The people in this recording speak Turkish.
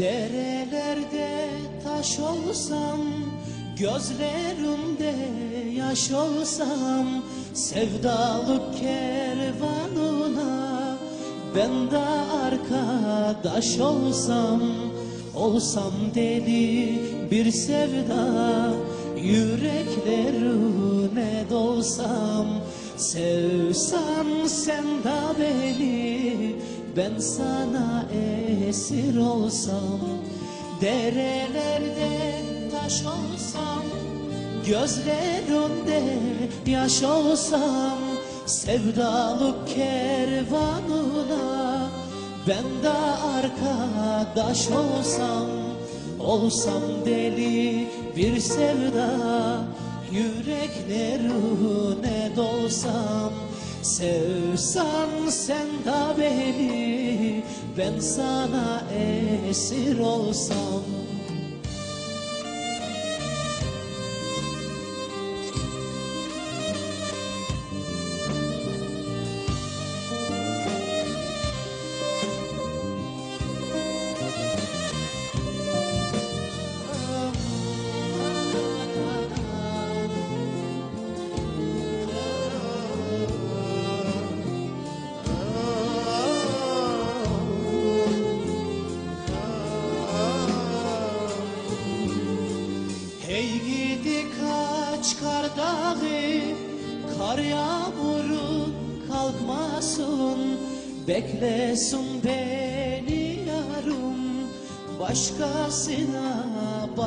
Derelerde taş olsam Gözlerimde yaş olsam Sevdalık kervanına Ben de arkadaş olsam Olsam deli bir sevda Yüreklerine dolsam Sevsan sen de beni Ben sana esir olsam Derelerde taş olsam Gözlerinde yaş olsam Sevdalık kervanına Ben de arkadaş olsam Olsam deli bir sevda Yüreklerine dolsam Sevsan sen de beni Ben sana esir olsam Hey gidi kaç kar dağı Kar yağmurun kalkmasın. Beklesin beni yarım Başkasına